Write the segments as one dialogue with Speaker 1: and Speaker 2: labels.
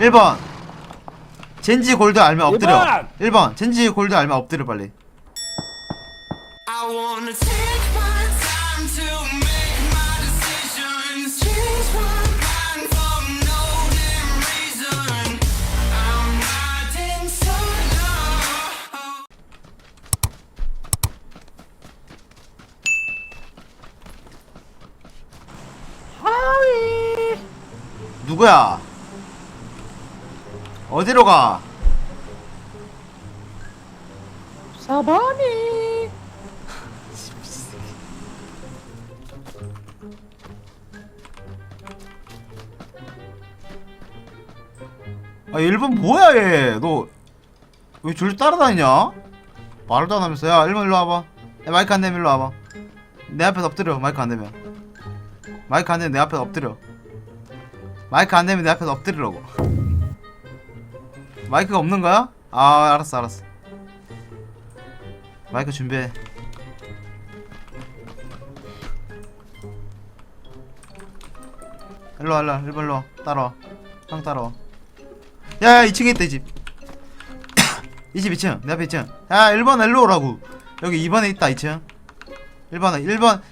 Speaker 1: 1번. 젠지 골드 알면 엎드려.
Speaker 2: 1번.
Speaker 1: 젠지 골드 알면 엎드려 빨리. 누구야? 어디로 가?
Speaker 2: 사바니.
Speaker 1: 아 1번 뭐야 얘너 왜 줄을 따라다니냐? 말도 안 하면서. 야 1번 일로 와봐. 야, 마이크 안 되면 일로 와봐. 내 앞에 엎드려 마이크 안 되면. 마이크 안 되면 내 앞에 엎드려. 마이크 안 되면 내 앞에 엎드리라고 마이크가 없는 거야? 아 알았어 알았어. 마이크 준비해. 일로 와 일로 와. 1번 일로 와. 따라와. 형 따라와. 야야 2층에 있다 이집. 이집 2층. 내 앞에 2층. 야 1번 일로 오라고. 여기 2번에 있다 2층. 1번아 1번.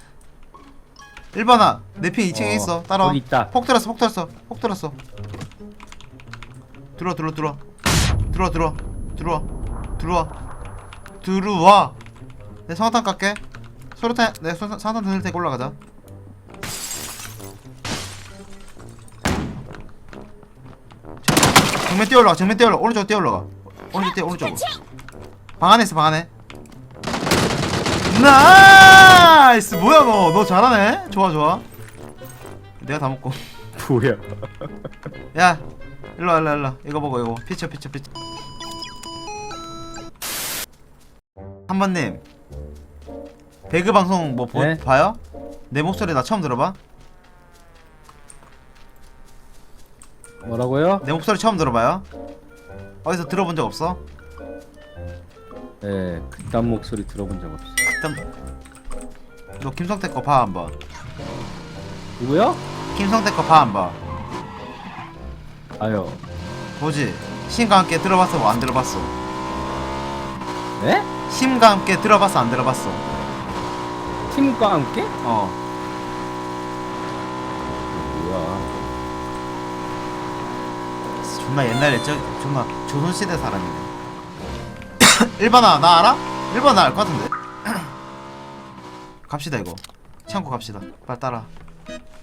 Speaker 1: 1번아 내핑 2층에
Speaker 2: 어,
Speaker 1: 있어. 따라와.
Speaker 2: 있다.
Speaker 1: 폭 들었어 폭 들었어. 폭 들었어. 들어와 들어와 들어와 들어와 들어와. 들어와. 들어와. 들어와. 내 성탄 깎게. 소르탄 내 소- 성탄 드늘 테고 올라가자. 정면 뛰어 올라가 정면 뛰어 올라가. 오른쪽 뛰어 올라가. 오른쪽 뛰어 오른쪽. 방 안에 있어 방 안에. 나이스! 뭐야 너. 너 잘하네. 좋아 좋아. 내가 다 먹고
Speaker 2: 뭐야
Speaker 1: 야 일로 와 일로 와, 일로 와. 이거 보고 이거 피쳐 피쳐 피쳐 한 번님 배그 방송 뭐 보,
Speaker 2: 네?
Speaker 1: 봐요? 내 목소리 나 처음 들어봐?
Speaker 2: 뭐라고요?
Speaker 1: 내 목소리 처음 들어봐요? 어디서 들어본 적 없어?
Speaker 2: 네 그딴 목소리 들어본 적 없어
Speaker 1: 일단 너 김성태 거 봐 한번
Speaker 2: 누구요?
Speaker 1: 김성태 거 봐 한번.
Speaker 2: 아요
Speaker 1: 보지? 심과 함께 들어봤어? 뭐안 들어봤어?
Speaker 2: 네?
Speaker 1: 심과 함께 들어봤어? 안 들어봤어?
Speaker 2: 팀과 함께?
Speaker 1: 어.
Speaker 2: 뭐야?
Speaker 1: 존나 옛날에 저 존나 조선시대 사람이네. 1번아 나 알아? 1번 나알것 같은데? 갑시다 이거. 참고 갑시다. 빨리 따라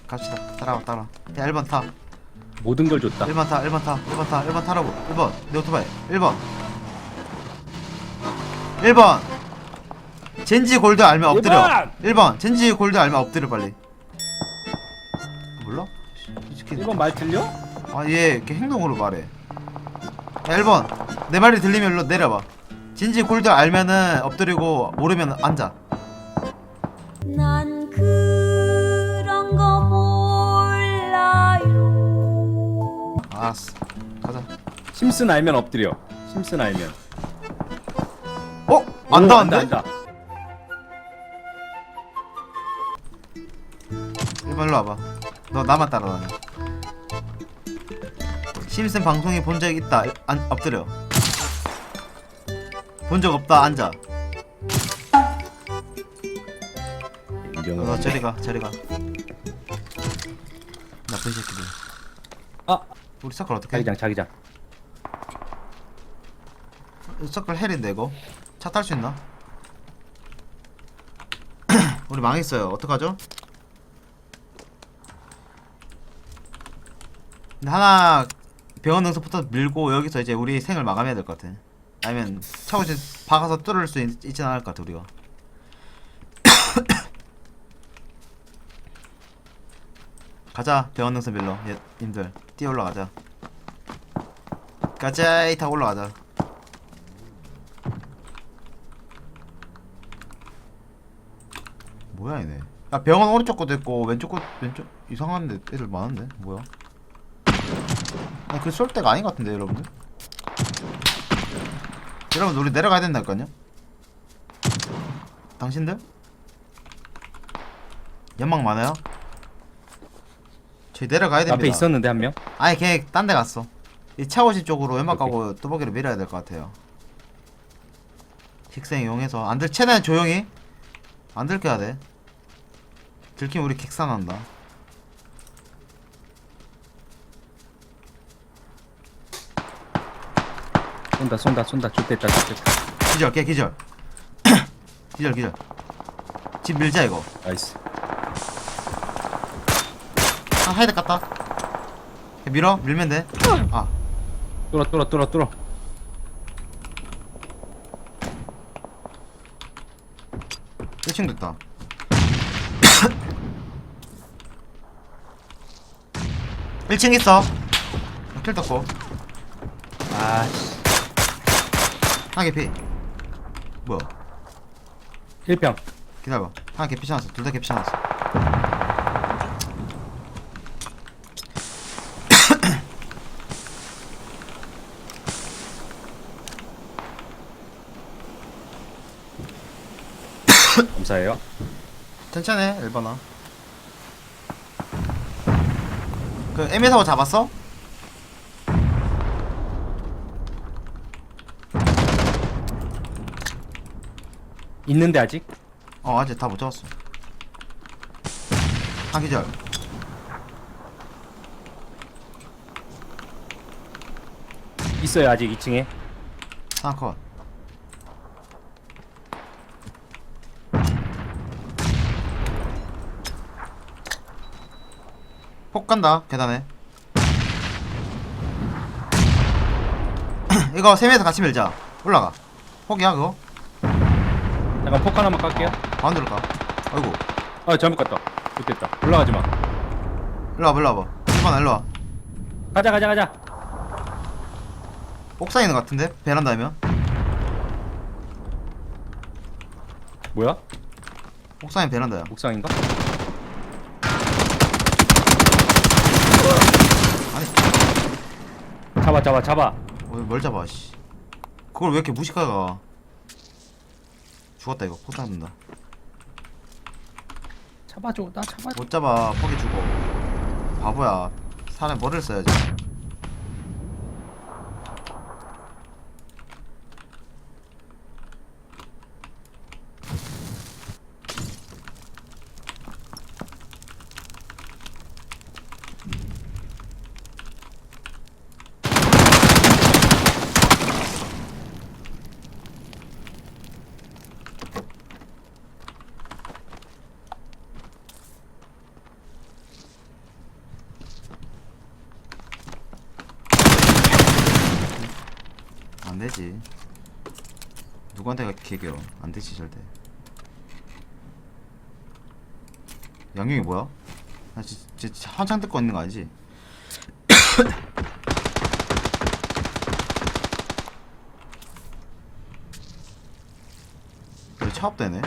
Speaker 1: 갑시다. 따라와 따라 야 1번 타.
Speaker 2: 모든 걸 줬다.
Speaker 1: 1번 타 1번 타 1번 타 1번 타라고. 1번 내 오토바이 1번. 1번. 젠지 골드 알면 엎드려.
Speaker 2: 1번!
Speaker 1: 1번. 젠지 골드 알면 엎드려 빨리. 몰라? 이 새끼
Speaker 2: 1번 말 틀려?
Speaker 1: 아 얘 이렇게 행동으로 말해. 야 1번. 내 말이 들리면 일로 내려봐 진지 골드 알면은 엎드리고 모르면 앉아.
Speaker 3: 난
Speaker 2: 심슨 알면 엎드려. 심슨 알면.
Speaker 1: 어? 안다
Speaker 2: 안다
Speaker 1: 1번 일로 와봐. 너 나만 따라다녀. 심슨 방송에 본 적 있다. 안, 엎드려. 본 적 없다. 앉아.
Speaker 2: 인정을
Speaker 1: 너
Speaker 2: 하네.
Speaker 1: 저리 가 저리 가. 나쁜 새끼들.
Speaker 2: 아.
Speaker 1: 우리 서클 어떻게 해?
Speaker 2: 자기장 자기장
Speaker 1: 서클 헬인데 이거? 차 탈 수 있나? 우리 망했어요. 어떡하죠? 하나 병원 능선부터 밀고 여기서 이제 우리 생을 마감해야 될 것 같아. 아니면 차고 이제 박아서 뚫을 수 있, 있진 않을 것 같아 우리가. 가자 병원 능선 밀러. 예, 님들. 뛰어 올라가자. 가자 이 타고 올라가자 뭐야 얘네? 야 병원 오른쪽 것도 있고 왼쪽 것 왼쪽? 이상한데 애들 많은데? 뭐야? 아니 그쏠 때가 아닌 것 같은데 여러분들? 여러분 우리 내려가야 된다니까요? 당신들? 연막 많아요? 저희 내려가야 됩니다.
Speaker 2: 앞에 있었는데 한명?
Speaker 1: 아니 걔 딴 데 갔어. 이 차고지 쪽으로 연막 가고 뚜벅이를 밀어야 될 것 같아요. 킥생 이용해서. 안들 최대한 조용히. 안 들켜야 돼. 들키면 우리 킥산한다.
Speaker 2: 쏜다 쏜다 쏜다 좋됐다 좋됐다
Speaker 1: 기절 깨 기절. 기절 기절. 집 밀자 이거.
Speaker 2: 나이스
Speaker 1: 아 하이드 깠다. 밀어 밀면 돼. 아
Speaker 2: 뚫어 뚫어 뚫어 뚫어
Speaker 1: 1층 됐다. 일층 있어. 킬 떴고.
Speaker 2: 아씨
Speaker 1: 하나 개피. 뭐야?
Speaker 2: 1평
Speaker 1: 기다려봐. 하나 개피 잖았어. 둘 다 개피 잖았어.
Speaker 2: 감사해요
Speaker 1: 괜찮아, 1번아. 그 M145 잡았어?
Speaker 2: 있는데 아직?
Speaker 1: 어, 아직 다 못 잡았어. 한 기절.
Speaker 2: 있어요 아직 2층에
Speaker 1: 하나 컷. 폭 간다 계단에. 이거 세 명이서 같이 밀자. 올라가. 폭이야 그거?
Speaker 2: 잠깐 폭 하나만 깔게요.
Speaker 1: 가운데로 가. 아이고.
Speaker 2: 아 잘못 갔다. 좋됐다. 올라가지 마.
Speaker 1: 일로 와봐 일로 와봐. 1번 일로 와.
Speaker 2: 가자 가자 가자.
Speaker 1: 옥상에 있는 것 같은데? 베란다면?
Speaker 2: 뭐야?
Speaker 1: 옥상에 베란다야.
Speaker 2: 옥상인가?
Speaker 1: 아니
Speaker 2: 잡아 잡아 잡아.
Speaker 1: 어, 뭘 잡아 씨. 그걸 왜 이렇게 무식하가? 죽었다 이거. 포 닫는다.
Speaker 2: 잡아줘 나 잡아
Speaker 1: 못 잡아. 포기 주고 바보야. 사람이 머리를 써야지 안 되지 누구한테 개겨 안 되지 절대 양용이 뭐야? 나 진짜, 한창 듣고 있는 거 아니지? 왜 차업되네?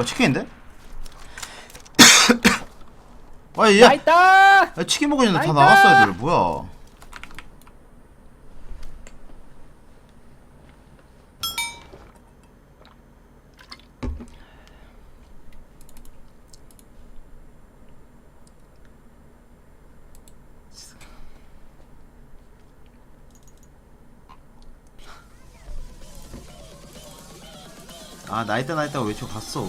Speaker 1: 뭐야 치킨인데? 아얘 야,
Speaker 2: 있다
Speaker 1: 야, 치킨 먹으려는데
Speaker 2: 다!
Speaker 1: 나갔어 애들 뭐야 아 나이다 나이다 외쳐 갔어